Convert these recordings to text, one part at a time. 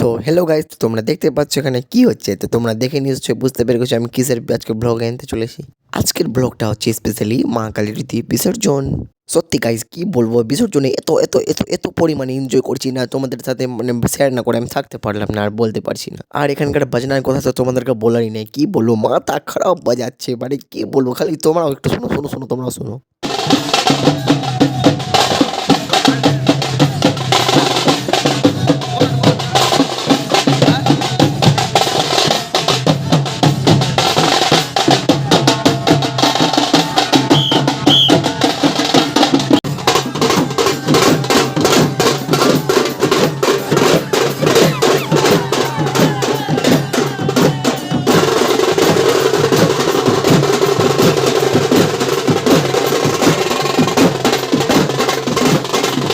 So hello guys তোমরা দেখতে পাচ্ছ এখানে কি হচ্ছে? তো তোমরা দেখে নিশ্চয়ই বুঝতে পেরে গেছো আমি কিসের আজকে ব্লগ আনতে চলেছি। আজকের ব্লগটা হচ্ছে স্পেশালি মা কালী রীতি বিসর্জন। সত্যি গাইস কি বলব, বিসর্জনে এত এত এত এত পরিমাণে এনজয় করছি না, তোমাদের সাথে মানে শেয়ার না করে আমি থাকতে পারলাম না আর বলতে পারছি না। আর এখানকার বাজনার কথা তো তোমাদেরকে বলারই নেই, কি বলব, মাথা খারাপ বাজাচ্ছে মানে কি বলব, খালি তোমরাও একটু শোনো শোনো শোনো, তোমরাও শোনো।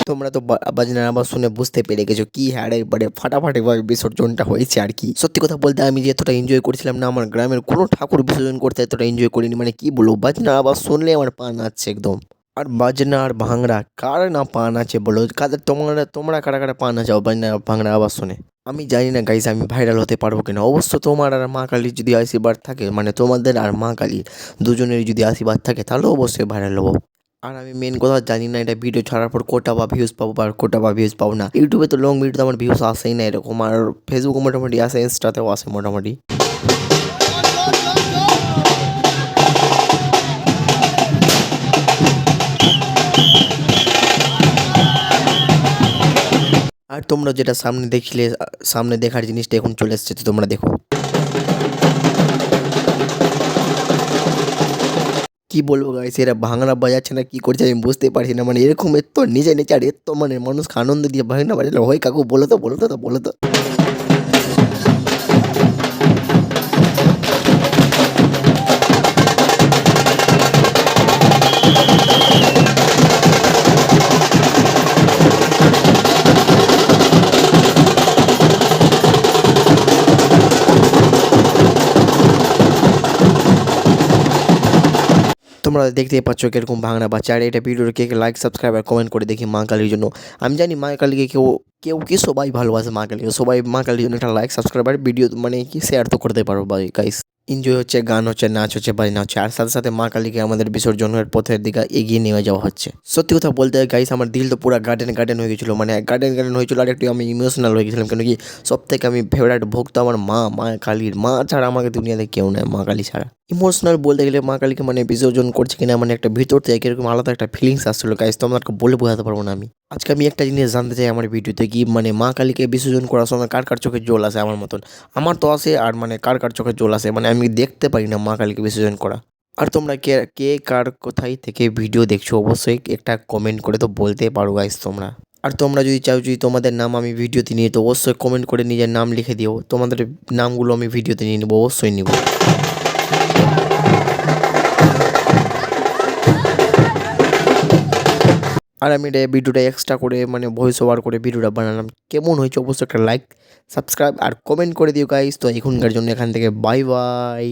তোমরা তো বাজনার আবার শুনে বুঝতে পেরে গেছো কি হ্যাঁ একবারে ফাটাফাটি ভাবে বিসর্জনটা হয়েছে আর কি। সত্যি কথা বলতে আমি যে এতটা এনজয় করেছিলাম না, আমার গ্রামের কোনো ঠাকুর বিসর্জন করতে এতটা এনজয় করিনি। মানে কি বলব বাজনার আবার শুনলে আমার পা নাচছে একদম। আর বাজনা আর ভাঙড়া, কার না পান আছে বলো? কাদের তোমরা তোমরা কারা কারা পান নাচাও বাজনা, ভাঙড়া আবার শুনে? আমি জানি না গাইজ আমি ভাইরাল হতে পারব কিনা। অবশ্য তোমার আর মা কালীর যদি আশীর্বাদ থাকে মানে তোমাদের আর মা কালীর দুজনের যদি আশীর্বাদ থাকে, তাহলে অবশ্যই ভাইরাল হব। আর আমি মেন কথা জানি না এটা ভিডিও ছাড়ার পর কোটা বা ভিউজ পাবো বা কোটা বা ভিউজ পাবো না। ইউটিউবে তো লং ভিডিওতে আমার ভিউজ আসেই না এরকম, আর ফেসবুকে মোটামুটি আসে ইনস্টাতেও আসে মোটামুটি। আর তোমরা যেটা সামনে দেখলে, সামনে দেখার জিনিসটা এখন চলে এসছে, তো তোমরা দেখো। কি বলব গাইস এরা ভাঙনা বাজাচ্ছে না, কি করছে আমি বুঝতে পারছি না। মানে এরকম এর তো নিজে নিচে আর এর তো মানে মানুষকে আনন্দ দিয়ে ভাঙনা বাজালে হয় কাকু বলো তো বলো তো বলো তো। তোমরা দেখতেই পাচ্ছ কীরকম ভাঙনা বাচ্চা। আর এটা ভিডিওর কে লাইক সাবস্ক্রাইব আর কমেন্ট করে দেখি মা কালীর জন্য। আমি জানি মা কালীকে কেউ কেউ কি সবাই ভালোবাসে মা কালীকে। সবাই মা কালীর জন্য একটা লাইক সাবস্ক্রাইব আর ভিডিও মানে কি শেয়ার তো করতে পারো বা গাইস এনজয় হচ্ছে, গান হচ্ছে, নাচ হচ্ছে বাজনা হচ্ছে। আর সাথে সাথে মা কালীকে আমাদের বিসর্জনের পথের দিকে এগিয়ে নিয়ে যাওয়া হচ্ছে। সত্যি কথা বলতে গাইস আমার দিল তো পুরো গার্ডেন গার্ডেন হয়ে গেছিল। মানে গার্ডেন গার্ডেন হয়েছিল আর একটু আমি ইমোশনাল হয়ে গেছিলাম। কেন কি সব থেকে আমি ফেভারিট ভক্ত আমার মা মা কালীর। মা ছাড়া আমাকে দুনিয়াতে কেউ নেই, মা কালী ছাড়া। ইমোশনাল বলতে গেলে মা কালীকে মানে বিসর্জন করছে কিনা মানে একটা ভিতর থেকে এরকম আলাদা একটা ফিলিংস আসছিল। গাইস তো তোমাদেরকে বলে বোঝাতে পারব না আমি। আজকে আমি একটা জিনিস জানতে চাই আমার ভিডিওতে কি মানে মা কালীকে বিসর্জন করার সময় কার কার চোখে জল আসে আমার মতন? আমার তো আসে আর মানে কার কার চোখে জল আসে? মানে আমি দেখতে পারি না মা কালীকে বিসর্জন করা। আর তোমরা কে কে কার কোথায় থেকে ভিডিও দেখছ অবশ্যই একটা কমেন্ট করে তো বলতে পারো গাইস তোমরা। আর তোমরা যদি চাও, যদি তোমাদের নাম আমি ভিডিওতে নিয়ে, তো অবশ্যই কমেন্ট করে নিজের নাম লিখে দিও। তোমাদের নামগুলো আমি ভিডিওতে নিয়ে নেব, অবশ্যই নিব। আর আমি এটা ভিডিওটা এক্সট্রা করে মানে ভয়েস ওভার করে ভিডিওটা বানালাম। কেমন হয়েছে অবশ্যই একটা লাইক সাবস্ক্রাইব আর কমেন্ট করে দিও গাইস তো এখনকার জন্য এখান থেকে বাই বাই